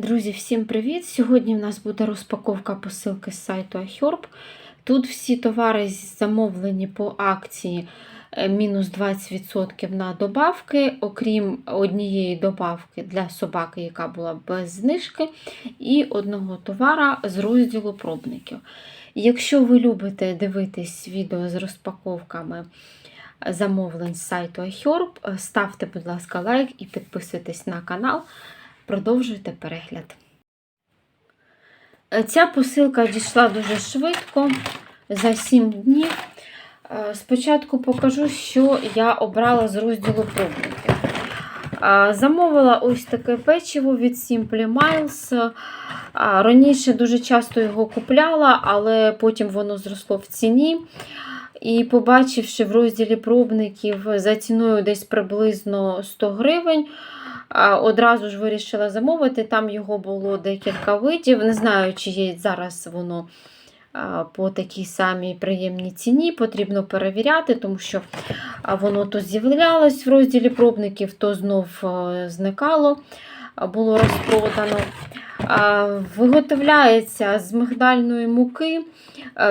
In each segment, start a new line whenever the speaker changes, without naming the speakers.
Друзі, всім привіт! Сьогодні в нас буде розпаковка посилки з сайту iHerb. Тут всі товари замовлені по акції е, мінус 20% на добавки, окрім однієї добавки для собаки, яка була без знижки, і одного товара з розділу пробників. Якщо ви любите дивитись відео з розпаковками замовлень з сайту iHerb, ставте, будь ласка, лайк і підписуйтесь на канал. Продовжуйте перегляд. Ця посилка дійшла дуже швидко, за 7 днів. Е, Спочатку покажу, що я обрала з розділу пробників. Е, Замовила ось таке печиво від Simply Miles. Е, Раніше дуже часто його купляла, але потім воно зросло в ціні. І побачивши в розділі пробників за ціною десь приблизно 100 гривень, одразу ж вирішила замовити. Там його було декілька видів. Не знаю, чи є зараз воно по такій самій приємній ціні. Потрібно перевіряти, тому що воно то з'являлось в розділі пробників, то знов зникало, було розпродано. Виготовляється з мигдальної муки.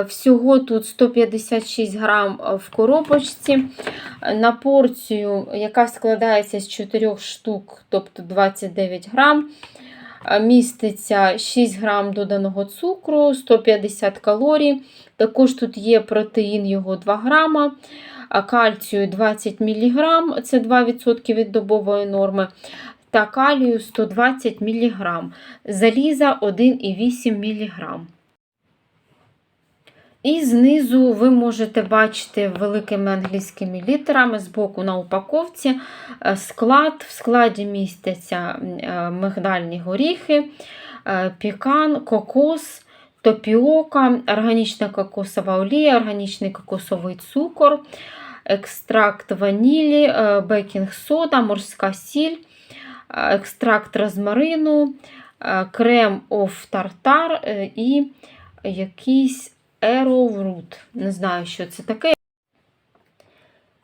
Всього тут 156 грам в коробочці. На порцію, яка складається з 4 штук, тобто 29 грам. Міститься 6 грам доданого цукру, 150 калорій. Також тут є протеїн його 2 грама, кальцію 20 мг, це 2% від добової норми та калію 120 мг, заліза 1,8 мг. І знизу ви можете бачити великими англійськими літерами з боку на упаковці склад. В складі містяться мигдальні горіхи, пікан, кокос, топіока, органічна кокосова олія, органічний кокосовий цукор, екстракт ванілі, бекінг-сода, морська сіль екстракт розмарину, крем оф тартар і якийсь ероврут. Не знаю, що це таке.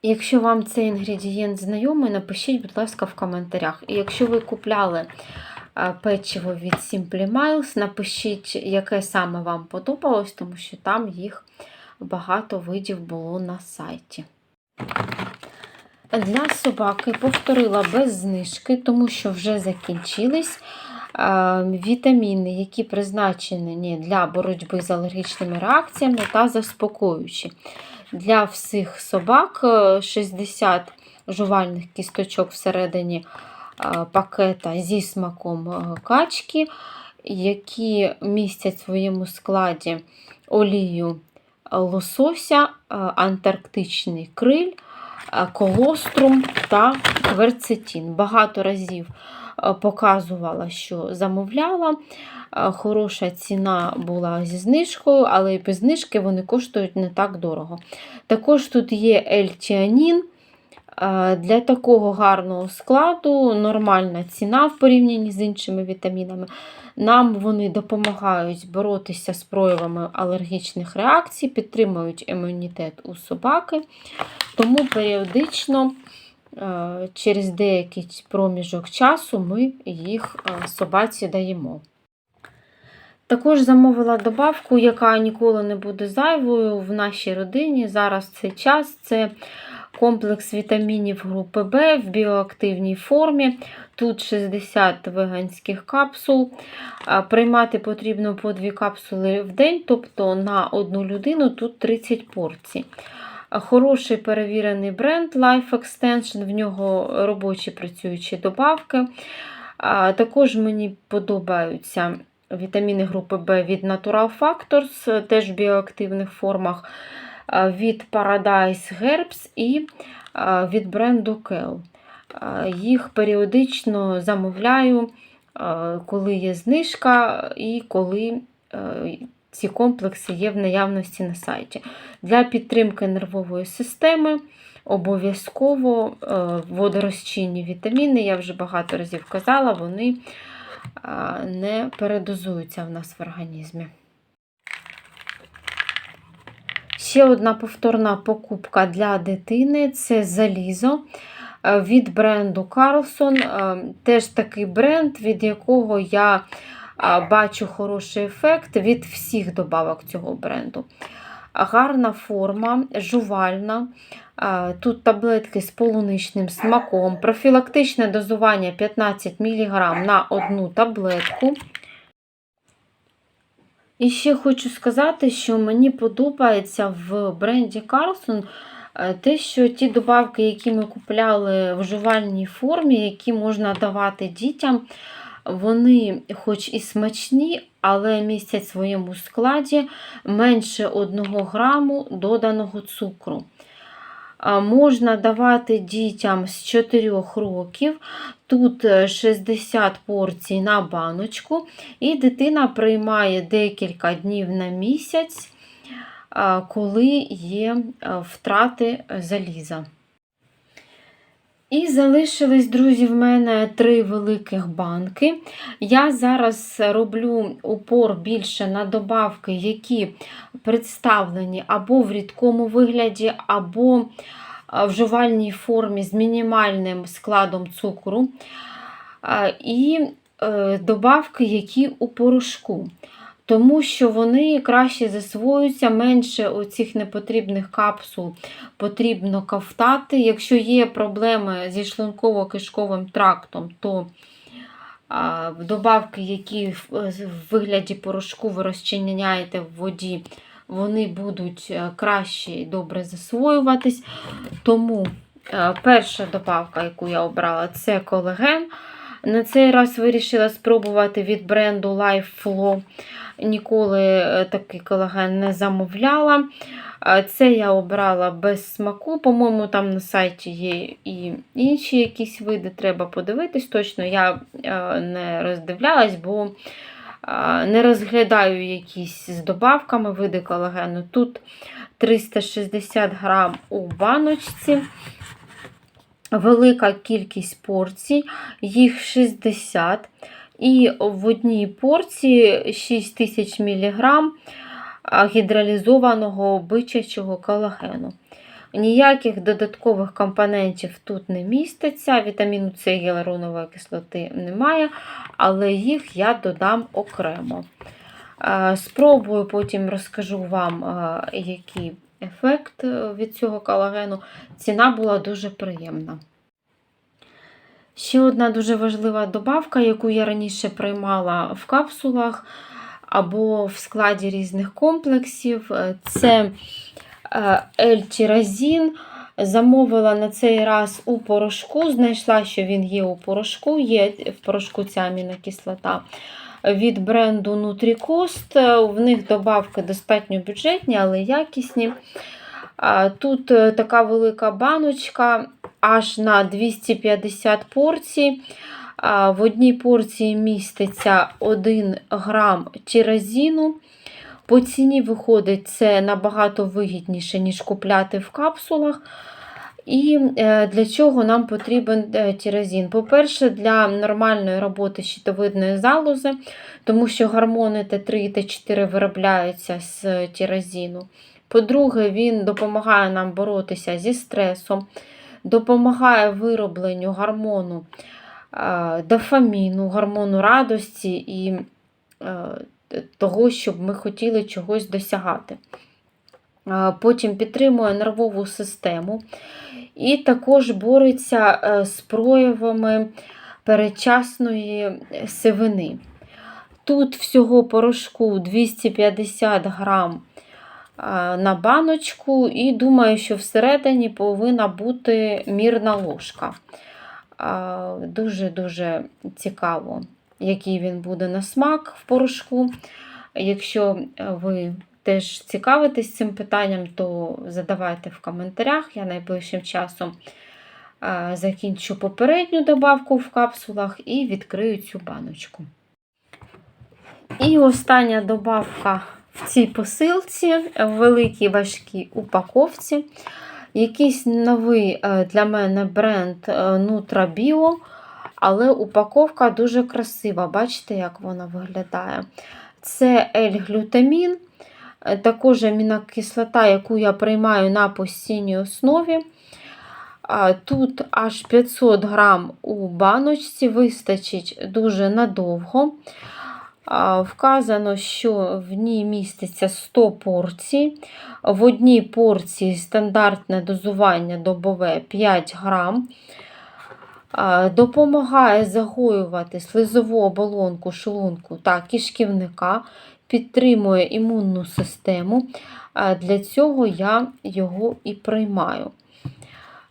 Якщо вам цей інгредієнт знайомий, напишіть, будь ласка, в коментарях. І якщо ви купляли печиво від Simply Miles, напишіть, яке саме вам подобалось, тому що там їх багато видів було на сайті. Для собаки повторила без знижки, тому що вже закінчились вітаміни, які призначені для боротьби з алергічними реакціями та заспокоюючі. Для всіх собак 60 жувальних кісточок всередині пакета зі смаком качки, які містять в своєму складі олію лосося, антарктичний криль колострум та кверцетин. Багато разів показувала, що замовляла. Хороша ціна була зі знижкою, але і без знижки вони коштують не так дорого. Також тут є ельтіанін. Для такого гарного складу нормальна ціна в порівнянні з іншими вітамінами. Нам вони допомагають боротися з проявами алергічних реакцій, підтримують імунітет у собаки. Тому періодично, через деякий проміжок часу, ми їх собаці даємо. Також замовила добавку, яка ніколи не буде зайвою в нашій родині. Зараз цей час це комплекс вітамінів групи В в біоактивній формі. Тут 60 веганських капсул. Приймати потрібно по 2 капсули в день, тобто на одну людину тут 30 порцій. Хороший перевірений бренд Life Extension, в нього робочі працюючі добавки. Також мені подобаються вітаміни групи В від Natural Factors, теж в біоактивних формах, від Paradise Herbs і від бренду Kell. Їх періодично замовляю, коли є знижка і коли ці комплекси є в наявності на сайті. Для підтримки нервової системи обов'язково водорозчинні вітаміни, я вже багато разів казала, вони не передозуються в нас в організмі. Ще одна повторна покупка для дитини це залізо. е, від бренду Carlson. Е, Теж такий бренд, від якого я бачу хороший ефект від всіх добавок цього бренду. Гарна форма, жувальна. Тут таблетки з полуничним смаком, профілактичне дозування 15 мг на одну таблетку. І ще хочу сказати, що мені подобається в бренді Carlson е, те, що ті добавки, які ми купляли в жувальній формі, які можна давати дітям, вони хоч і смачні, але містять в своєму складі менше 1 граму доданого цукру. Можна давати дітям з 4 років, тут е, 60 порцій на баночку, і дитина приймає декілька днів на місяць, коли є е, втрати заліза. І залишились, друзі, в мене три великих банки. Я зараз роблю упор більше на добавки, які представлені або в рідкому вигляді, або а, в жувальній формі з мінімальним складом цукру. І е, добавки, які у порошку. Тому що вони краще засвоюються, менше оцих непотрібних капсул потрібно ковтати. Якщо є проблеми зі шлунково-кишковим трактом, то добавки, які в, вигляді порошку ви розчиняєте в воді, вони будуть е, краще і добре засвоюватись. Тому е, перша добавка, яку я обрала, це колаген. На цей раз вирішила спробувати від бренду Life Flow. Ніколи е, такий колаген не замовляла. Е, Це я обрала без смаку. По-моєму, там на сайті є і інші якісь види, треба подивитись. Точно я е, не роздивлялась, бо не розглядаю якісь з добавками види колагену. Тут 360 грам у баночці. Велика кількість порцій, їх 60. І в одній порції 6000 мг гідралізованого бичачого колагену. Ніяких додаткових компонентів тут не міститься, вітаміну С і гіалуронової кислоти немає, але їх я додам окремо. Спробую, потім розкажу вам, який ефект від цього колагену. Ціна була дуже приємна. Ще одна дуже важлива добавка, яку я раніше приймала в капсулах або в складі різних комплексів, це L-тиразін. Замовила на цей раз у порошку, знайшла, що він є у порошку, є в порошку ця амінокислота від бренду Nutricost. В них добавки достатньо бюджетні, але якісні. Тут е, така велика баночка аж на 250 порцій. В одній порції міститься 1 грам тіразіну. По ціні виходить, це набагато вигідніше, ніж купляти в капсулах. І е, для чого нам потрібен е, тіразін? По-перше, для нормальної роботи щитовидної залози, тому що гормони Т3 і Т4 виробляються з тіразіну. По-друге, він допомагає нам боротися зі стресом, допомагає виробленню гормону е, дофаміну, гормону радості і того, щоб ми хотіли чогось досягати. Потім підтримує нервову систему і також бореться е, з проявами передчасної сивини. Тут всього порошку 250 грам на баночку, і думаю, що всередині повинна бути мірна ложка. Дуже-дуже цікаво, який він буде на смак в порошку. Якщо ви теж цікавитесь цим питанням, то задавайте в коментарях. Я найближчим часом закінчу попередню добавку в капсулах і відкрию цю баночку. І остання добавка в цій посилці, в великій важкій упаковці. Якийсь новий е, для мене бренд е, Nutra Bio, але упаковка дуже красива. Бачите, як вона виглядає? Це L-глютамін, е, також амінокислота, яку я приймаю на постійній основі. Тут аж 500 грам у баночці вистачить дуже надовго. Вказано, що в ній міститься 100 порцій. В одній порції стандартне дозування добове 5 грам. Допомагає загоювати слизову оболонку шлунку та кишківника, підтримує імунну систему. Для цього я його і приймаю.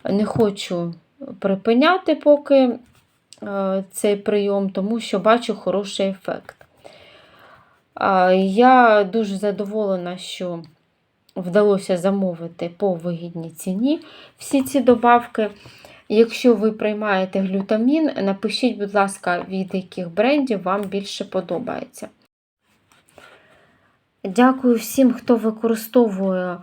Не хочу припиняти поки е, цей прийом, тому що бачу хороший ефект. Я дуже задоволена, що вдалося замовити по вигідній ціні всі ці добавки. Якщо ви приймаєте глютамін, напишіть, будь ласка, від яких брендів вам більше подобається. Дякую всім, хто використовує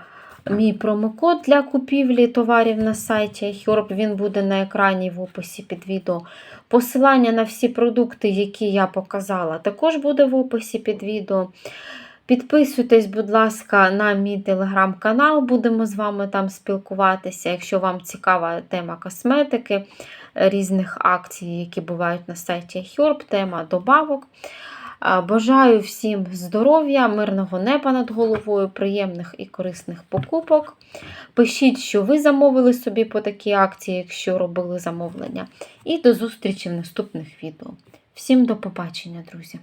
мій промокод для купівлі товарів на сайті iHerb. Він буде на екрані в описі під відео. Посилання на всі продукти, які я показала, також буде в описі під відео. Підписуйтесь, будь ласка, на мій телеграм-канал, будемо з вами там спілкуватися. Якщо вам цікава тема косметики, різних акцій, які бувають на сайті iHerb, тема добавок. Бажаю всім здоров'я, мирного неба над головою, приємних і корисних покупок. Пишіть, що ви замовили собі по такій акції, якщо робили замовлення. І до зустрічі в наступних відео. Всім до побачення, друзі!